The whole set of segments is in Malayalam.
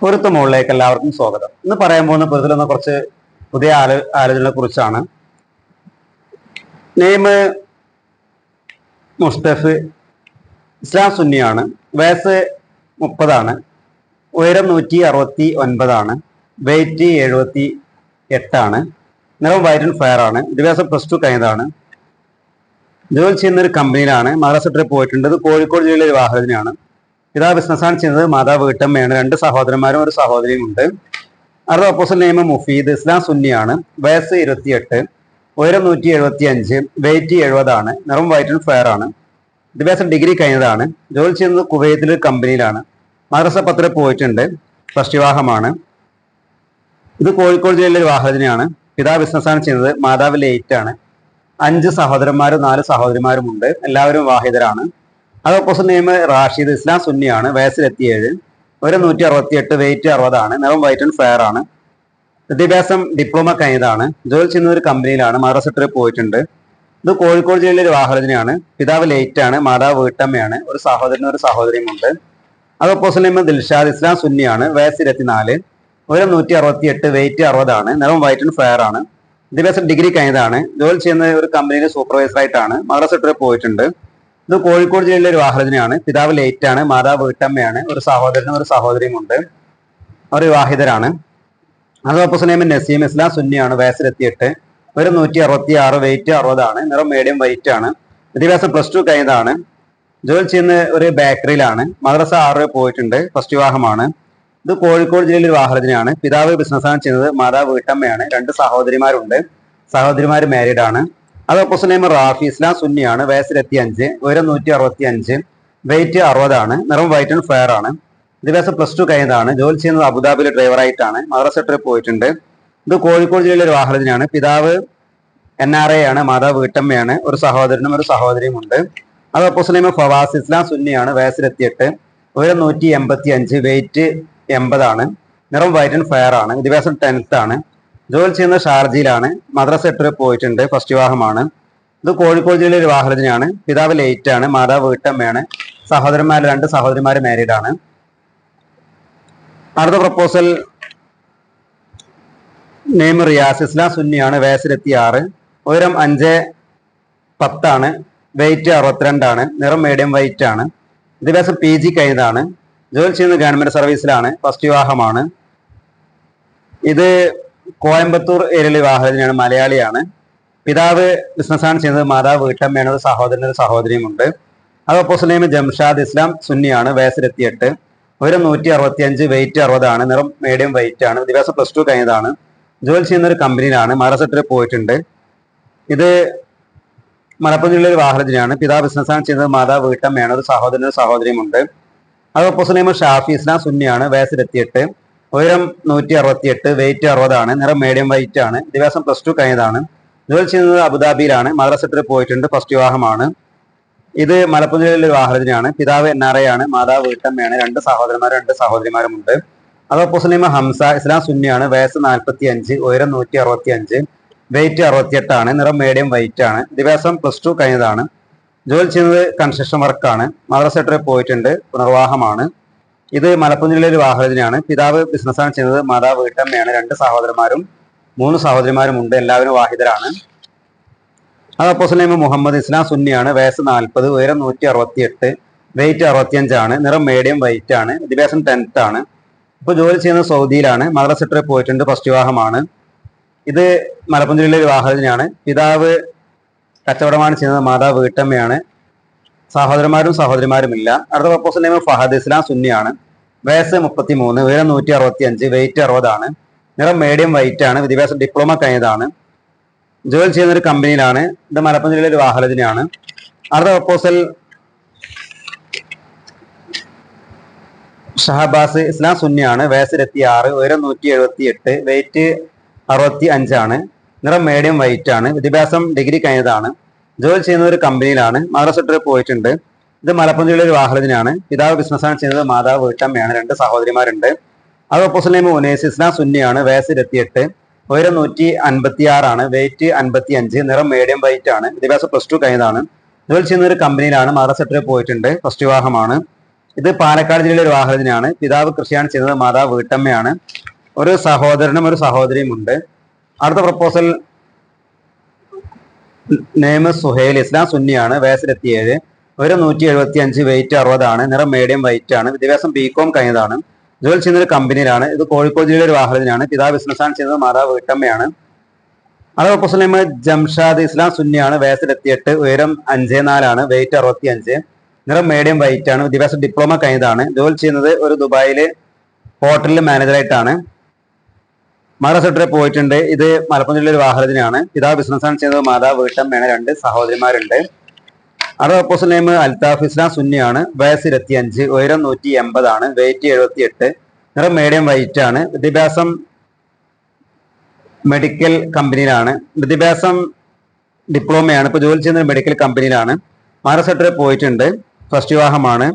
പൊരുത്ത മുകളിലേക്ക് എല്ലാവർക്കും സ്വാഗതം. ഇന്ന് പറയാൻ പോകുന്ന പൊരുത്തിലെന്ന കുറച്ച് പുതിയ ആലോ ആലോചനകളെ കുറിച്ചാണ്. നെയ്മ് മുസ്തഫ് ഇസ്ലാം സുന്നിയാണ്. വയസ്സ് മുപ്പതാണ്. ഉയരം നൂറ്റി അറുപത്തി ഒൻപതാണ് വെയിറ്റ് എഴുപത്തി എട്ടാണ് നിറം വൈറ്റ് ആൻഡ് ഫയർ ആണ്. വിദ്യാഭ്യാസം പ്ലസ് ടു കഴിഞ്ഞതാണ്. ജോലി ചെയ്യുന്ന ഒരു കമ്പനിയിലാണ് മഹാരാഷ്ട്രയിൽ പോയിട്ടുണ്ട്. ഇത് കോഴിക്കോട് ജില്ലയിലെ ഒരു വാഹനത്തിനാണ് പിതാ ബിസിനസ്സാണ് ചെയ്യുന്നത്. മാതാവ് വീട്ടമ്മയാണ്. രണ്ട് സഹോദരന്മാരും ഒരു സഹോദരിയും ഉണ്ട്. അവരുടെ ഓപ്പോസിറ്റ് നെയിം മുഫീദ് ഇസ്ലാം സുന്നിയാണ്. വയസ്സ് ഇരുപത്തിയെട്ട് ഉയരം നൂറ്റി എഴുപത്തി അഞ്ച് വെയിറ്റ് എഴുപതാണ്. നിറം വൈറ്റ് ഫയർ ആണ്. വിദ്യാഭ്യാസം ഡിഗ്രി കഴിഞ്ഞതാണ്. ജോലി ചെയ്യുന്നത് കുവൈത്തിൽ ഒരു കമ്പനിയിലാണ് മദ്രസ പത്ര പോയിട്ടുണ്ട്. ഫസ്റ്റ് വിവാഹമാണ്. ഇത് കോഴിക്കോട് ജില്ലയിലെ ഒരു വാഹനത്തിനാണ് പിതാ ബിസിനസ്സാണ് ചെയ്യുന്നത്. മാതാവ് ആണ്. അഞ്ച് സഹോദരന്മാരും നാല് സഹോദരിമാരും ഉണ്ട്. എല്ലാവരും വാഹിതരാണ് അത് ഓപ്പോസിറ്റ് നെയിം റാഷിദ് ഇസ്ലാം സുന്നിയാണ് വയസ്സിലെത്തിയേഴ് ഒരു നൂറ്റി അറുപത്തി എട്ട് വെയിറ്റ് അറുപതാണ്. നിറം വൈറ്റ് ആൻഡ് ഫെയർ ആണ്. വിദ്യാഭ്യാസം ഡിപ്ലോമ കഴിഞ്ഞതാണ്. ജോലി ചെയ്യുന്ന ഒരു കമ്പനിയിലാണ് മദ്രസത്തിൽ പോയിട്ടുണ്ട്. ഇത് കോഴിക്കോട് ജില്ലയിലെ ഒരു വാഹനത്തിനാണ് പിതാവ് ലേറ്റ് ആണ്. മാതാവ് വീട്ടമ്മയാണ്. ഒരു സഹോദരനും ഒരു സഹോദരിയും ഉണ്ട്. അത് ഓപ്പോസിറ്റ് നെയിം ദിൽഷാദ് ഇസ്ലാം സുന്നിയാണ്. വയസ്സ് ഇരുപത്തിനാല് ഒരു നൂറ്റി അറുപത്തി എട്ട് വെയിറ്റ് അറുപതാണ്. നിറം വൈറ്റ് ആൻഡ് ഫെയർ ആണ്. വിദ്യാഭ്യാസം ഡിഗ്രി കഴിഞ്ഞതാണ്. ജോലി ചെയ്യുന്ന ഒരു കമ്പനിയിലെ സൂപ്പർവൈസർ ആയിട്ടാണ്. ട്രിപ്പ് പോയിട്ടുണ്ട്. ഇത് കോഴിക്കോട് ജില്ലയിലെ ഒരു വാഹനത്തിനാണ് പിതാവ് ലേറ്റ് ആണ് മാതാവ് വീട്ടമ്മയാണ്. ഒരു സഹോദരനും ഒരു സഹോദരിയും ഉണ്ട് അവർ വിവാഹിതരാണ്. അത് ഓപ്പോസിറ്റ് നെയിം നസീം ഇസ്ലാം സുന്നിയാണ് വയസ്സിലെത്തിയിട്ട്. ഒരു നൂറ്റി അറുപത്തി ആറ് വെയിറ്റ് അറുപതാണ്. നിറം മീഡിയം വെയിറ്റ് ആണ്. വിദ്യാഭ്യാസം പ്ലസ് ടു കഴിഞ്ഞതാണ്. ജോലി ചെയ്യുന്ന ഒരു ബേക്കറിയിലാണ് മദ്രസ ആറ് പോയിട്ടുണ്ട്. ഫസ്റ്റ് വിവാഹമാണ്. ഇത് കോഴിക്കോട് ജില്ലയിലെ ഒരു വാഹനത്തിനാണ് പിതാവ് ബിസിനസ്സാണ് ചെയ്യുന്നത്. മാതാവ് വീട്ടമ്മയാണ്. രണ്ട് സഹോദരിമാരുണ്ട്. സഹോദരിമാർ മാരീഡ് ആണ്. അത് നെയ്മർ റാഫി ഇസ്ലാം സുന്നിയാണ് വയസ്സിലെത്തി അഞ്ച് ഉയരം നൂറ്റി അറുപത്തി അഞ്ച് വെയിറ്റ് അറുപതാണ് നിറം വൈറ്റ് ആൻഡ് ഫെയർ ആണ്. വിദ്യാഭ്യാസം പ്ലസ് ടു കഴിഞ്ഞതാണ്. ജോലി ചെയ്യുന്നത് അബുദാബിയിലെ ഡ്രൈവറായിട്ടാണ് മദ്രസ ട്രിപ്പ് പോയിട്ടുണ്ട്. ഇത് കോഴിക്കോട് ജില്ലയിലെ ഒരു വാഹനത്തിനാണ് പിതാവ് എൻ ആർ എ ആണ് മാതാവ് വീട്ടമ്മയാണ് ഒരു സഹോദരനും ഒരു സഹോദരിയും ഉണ്ട്. അത് നെയ്മർ ഫവാസ് ഇസ്ലാം സുന്നിയാണ് വയസ്സിലെത്തിയിട്ട് ഉയരം നൂറ്റി എൺപത്തി അഞ്ച് വെയിറ്റ് എൺപതാണ് നിറം വൈറ്റ് ആൻഡ് ഫെയർ ആണ്. വിദ്യാഭ്യാസം ടെൻത്ത് ആണ്. ജോലി ചെയ്യുന്ന ഷാർജയിലാണ്. മദ്രസ എട്ട് പോയിട്ടുണ്ട്. ഫസ്റ്റ് വിവാഹമാണ്. ഇത് കോഴിക്കോട് ജില്ലയിലെ ഒരു വാഹനത്തിനാണ് പിതാവ് ലേറ്റ് ആണ്. മാതാവ് വീട്ടമ്മയാണ്. സഹോദരന്മാർ രണ്ട് സഹോദരിമാർ മാരീഡ് ആണ്. അടുത്ത പ്രപ്പോസൽ നെയിം റിയാസ്. ഇസ്ലാം സുന്നിയാണ്. വയസ്സിലെത്തി ആറ്. ഉയരം അഞ്ച് പത്താണ്. വെയിറ്റ് അറുപത്തിരണ്ടാണ്. നിറം മീഡിയം വൈറ്റ് ആണ്. വിദ്യാഭ്യാസം പി ജി കഴിഞ്ഞതാണ്. ജോലി ചെയ്യുന്ന ഗവൺമെന്റ് സർവീസിലാണ് ഫസ്റ്റ് വിവാഹമാണ്. ഇത് കോയമ്പത്തൂർ ഏരിയയിലെ വിവാഹത്തിനാണ് മലയാളിയാണ്. പിതാവ് ബിസിനസ്സാണ് ചെയ്യുന്നത് മാതാവ് വീട്ടമ്മയാണ് ഒരു സഹോദരനും ഒരു സഹോദരിയും ഉണ്ട് അത് ഓപ്പോസിറ്റ് നെയിം ജംഷാദ് ഇസ്ലാം സുന്നിയാണ് വയസ്സിലെത്തിയെട്ട്. ഒരു നൂറ്റി അറുപത്തി അഞ്ച് വെയിറ്റ് അറുപതാണ് നിറം മീഡിയം വെയിറ്റ് ആണ്. വിദ്യാഭ്യാസം പ്ലസ് ടു കഴിഞ്ഞതാണ്. ജോലി ചെയ്യുന്ന ഒരു കമ്പനിയിലാണ് മഹാരാഷ്ട്രത്തിൽ പോയിട്ടുണ്ട്. ഇത് മലപ്പുറം ജില്ലയിലെ വാഹനത്തിനാണ് പിതാവ് ബിസിനസ്സാണ് ചെയ്യുന്നത് മാതാവ് വീട്ടമ്മയാണ് ഒരു സഹോദരനും സഹോദരിയും ഉണ്ട് അത് ഓപ്പോസിറ്റ് നെയിം ഷാഫി ഇസ്ലാം സുന്നിയാണ് വയസ്സിലെത്തിയെട്ട്. ഉയരം നൂറ്റി അറുപത്തി എട്ട് വെയിറ്റ് അറുപതാണ് നിറം മീഡിയം വെയിറ്റ് ആണ്. ദിവസം പ്ലസ് ടു കഴിഞ്ഞതാണ്. ജോലി ചെയ്യുന്നത് അബുദാബിയിലാണ്. മദ്രസത്തിൽ പോയിട്ടുണ്ട് ഫസ്റ്റ് വിവാഹമാണ്. ഇത് മലപ്പുറം ജില്ലയിലെ ഒരു വാഹനത്തിനാണ് പിതാവ് എൻ ആർ ആണ് മാതാവ് വീട്ടമ്മയാണ് രണ്ട് സഹോദരന്മാരും രണ്ട് സഹോദരിമാരും ഉണ്ട് അത് ഓപ്പോസിറ്റ് ഹംസ ഇസ്ലാം സുന്നിയാണ്. വയസ്സ് നാൽപ്പത്തി അഞ്ച് ഉയരം നൂറ്റി അറുപത്തി അഞ്ച് വെയിറ്റ് അറുപത്തിയെട്ടാണ് നിറം മീഡിയം വൈറ്റ് ആണ്. ദിവസം പ്ലസ് ടു കഴിഞ്ഞതാണ്. ജോലി ചെയ്യുന്നത് കൺസ്ട്രക്ഷൻ വർക്കാണ് മദ്രസ പോയിട്ടുണ്ട് പുനർവാഹമാണ് ഇത് മലപ്പുറം ജില്ലയിലെ വാഹനത്തിനാണ് പിതാവ് ബിസിനസ്സാണ് ചെയ്യുന്നത്. മാതാവ് വീട്ടമ്മയാണ്. രണ്ട് സഹോദരന്മാരും മൂന്ന് സഹോദരിമാരും ഉണ്ട് എല്ലാവരും വാഹിതരാണ് അത് നെയിം മുഹമ്മദ് ഇസ്ലാം സുന്നിയാണ്. വയസ്സ് നാൽപ്പത് ഉയരം നൂറ്റി അറുപത്തി എട്ട് വെയിറ്റ് അറുപത്തിയഞ്ചാണ്. നിറം മീഡിയം വെയിറ്റ് ആണ്. വിദ്യാഭ്യാസം ടെൻത്ത് ആണ്. ഇപ്പോൾ ജോലി ചെയ്യുന്നത് സൗദിയിലാണ്. മദ്രസ പോയിട്ടുണ്ട്. ഫസ്റ്റ് വിവാഹമാണ്. ഇത് മലപ്പുറം ജില്ലയിലെ ഒരു വാഹനത്തിനാണ് പിതാവ് കച്ചവടമാണ് ചെയ്യുന്നത്. മാതാവ് വീട്ടമ്മയാണ്. സഹോദരന്മാരും സഹോദരിമാരുമില്ല. അടുത്ത പ്രപ്പോസൽ നെയിം ഫഹദ് ഇസ്ലാം സുന്നിയാണ്. വയസ്സ് മുപ്പത്തി മൂന്ന് ഉയരം നൂറ്റി അറുപത്തി അഞ്ച് വെയിറ്റ് അറുപതാണ്. നിറം മീഡിയം വൈറ്റ് ആണ്. വിദ്യാഭ്യാസം ഡിപ്ലോമ കഴിഞ്ഞതാണ്. ജോലി ചെയ്യുന്ന ഒരു കമ്പനിയിലാണ് ഇത് മലപ്പുറം ജില്ലയിലെ ഒരു വാഹനത്തിനാണ് അടുത്ത പ്രപ്പോസൽ ഷഹബാസ് ഇസ്ലാം സുന്നിയാണ്. വയസ്സ് ഇരുപത്തി ആറ് ഉയരം നൂറ്റി എഴുപത്തി എട്ട് വെയിറ്റ് അറുപത്തി അഞ്ചാണ് നിറം മീഡിയം വൈറ്റ് ആണ്. വിദ്യാഭ്യാസം ഡിഗ്രി കഴിഞ്ഞതാണ്. ജോലി ചെയ്യുന്ന ഒരു കമ്പനിയിലാണ് മദ്രസ പോയിട്ടുണ്ട്. ഇത് മലപ്പുറം ജില്ലയിലെ വാഹനത്തിനാണ്. പിതാവ് ബിസിനസ്സാണ് ചെയ്യുന്നത് മാതാവ് വീട്ടമ്മയാണ് രണ്ട് സഹോദരിമാരുണ്ട്. അത് ഓപ്പോസിറ്റ് നെയിം ഉനേസ് ഇസ്ലാം സുന്നിയാണ് വയസ്സ് ഇരുപത്തിയെട്ട് ഉയരം നൂറ്റി അൻപത്തി ആറാണ് വെയിറ്റ് അൻപത്തി അഞ്ച് നിറം മീഡിയം വൈറ്റ് ആണ് വിദ്യാഭ്യാസം പ്ലസ് ടു കഴിഞ്ഞതാണ്. ജോലി ചെയ്യുന്ന ഒരു കമ്പനിയിലാണ് മദ്രസ പോയിട്ടുണ്ട് ഫസ്റ്റ് വിവാഹമാണ്. ഇത് പാലക്കാട് ജില്ലയിലെ ഒരു വാഹനത്തിനാണ്. പിതാവ് കൃഷിയാണ് ചെയ്യുന്നത് മാതാവ് വീട്ടമ്മയാണ്. ഒരു സഹോദരനും ഒരു സഹോദരിയും ഉണ്ട്. അടുത്ത പ്രപ്പോസൽ നെയ്മ് സുഹേൽ ഇസ്ലാം സുന്നിയാണ് വയസ്സിലെത്തിയേഴ് ഒരു നൂറ്റി എഴുപത്തി അഞ്ച് വെയിറ്റ് അറുപതാണ്. നിറം മീഡിയം വൈറ്റ് ആണ്. വിദ്യാഭ്യാസം ബി കോം കഴിഞ്ഞതാണ്. ജോലി ചെയ്യുന്ന ഒരു കമ്പനിയിലാണ് ഇത് കോഴിക്കോട് ജില്ലയിലെ ഒരു വാഹനത്തിനാണ് പിതാവ് ബിസിനസ്സാണ് ചെയ്യുന്നത്. മാതാവ് വീട്ടമ്മയാണ്. അത് നെയ്മ് ജംഷാദ് ഇസ്ലാം സുന്നിയാണ്. വയസ്സിലെത്തിയെട്ട് ഉയരം അഞ്ച് നാലാണ്. വെയിറ്റ് അറുപത്തി അഞ്ച് നിറം മീഡിയം വൈറ്റ് ആണ്. വിദ്യാഭ്യാസം ഡിപ്ലോമ കഴിഞ്ഞതാണ്. ജോലി ചെയ്യുന്നത് ഒരു ദുബായിലെ ഹോട്ടലിൽ മാനേജറായിട്ടാണ് മഹാരാഷ്ട്രയിൽ പോയിട്ടുണ്ട്. ഇത് മലപ്പുറം ജില്ലയിലെ വാഹനത്തിനാണ്. പിതാ ബിസിനസ്സാണ് ചെയ്യുന്നത് മാതാവ് വീട്ടമ്മയാണ് രണ്ട് സഹോദരിമാരുണ്ട്. അവരുടെ ഓപ്പോസിറ്റ് നെയിം അൽതാഫ് ഇസ്ലാം സുന്നിയാണ് വയസ്സ് ഇരുപത്തി അഞ്ച് ഉയരം നൂറ്റി എൺപതാണ് വെയിറ്റ് എഴുപത്തി എട്ട് നിറം മീഡിയം വൈറ്റ് ആണ്. വിദ്യാഭ്യാസം മെഡിക്കൽ കമ്പനിയിലാണ് വിദ്യാഭ്യാസം ഡിപ്ലോമയാണ് ഇപ്പോൾ ജോലി ചെയ്യുന്ന മെഡിക്കൽ കമ്പനിയിലാണ് മഹാരാഷ്ട്രയിൽ പോയിട്ടുണ്ട്. ഫസ്റ്റ് വിവാഹമാണ്.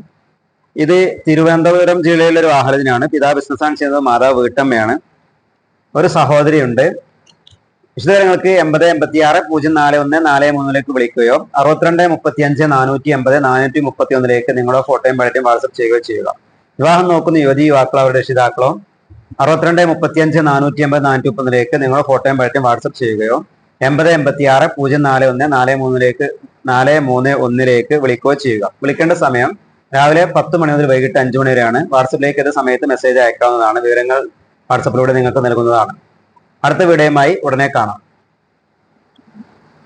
ഇത് തിരുവനന്തപുരം ജില്ലയിലെ ഒരു വാഹനത്തിനാണ്. പിതാ ബിസിനസ്സാണ് ചെയ്യുന്നത് മാതാ വീട്ടമ്മയാണ്. ഒരു സഹോദരിയുണ്ട്. വിശദങ്ങൾക്ക് എൺപത് എൺപത്തി ആറ് പൂജ്യം നാല് ഒന്ന് നാല് മൂന്നിലേക്ക് വിളിക്കുകയോ അറുപത്തിരണ്ട് മുപ്പത്തി അഞ്ച് നാനൂറ്റി എൺപത് നാനൂറ്റി മുപ്പത്തി ഒന്നിലേക്ക് നിങ്ങളുടെ ഫോട്ടോയും പഴയയും വാട്സപ്പ് ചെയ്യുകയോ ചെയ്യുക. വിവാഹം നോക്കുന്ന യുവതി യുവാക്കളോ അവരുടെ രക്ഷിതാക്കളോ അറുപത്തിരണ്ട് മുപ്പത്തി അഞ്ച് നാനൂറ്റി എൺപത് നാനൂറ്റി മുപ്പതിലേക്ക് നിങ്ങളുടെ ഫോട്ടോയും പഴയയും വാട്സപ്പ് ചെയ്യുകയോ എൺപത് എൺപത്തി ആറ് പൂജ്യം നാല് ഒന്ന് നാല് മൂന്നിലേക്ക് നാല് മൂന്ന് ഒന്നിലേക്ക് വിളിക്കുകയോ ചെയ്യുക. വിളിക്കേണ്ട സമയം രാവിലെ പത്ത് മണി മുതൽ വൈകിട്ട് അഞ്ചു മണി വരെയാണ്. വാട്സപ്പിലേക്ക് ഏത് സമയത്ത് മെസ്സേജ് അയക്കാവുന്നതാണ്. വിവരങ്ങൾ വാട്സപ്പിലൂടെ നിങ്ങൾക്ക് നൽകുന്നതാണ്. അടുത്ത വീഡിയോയുമായി ഉടനെ കാണാം.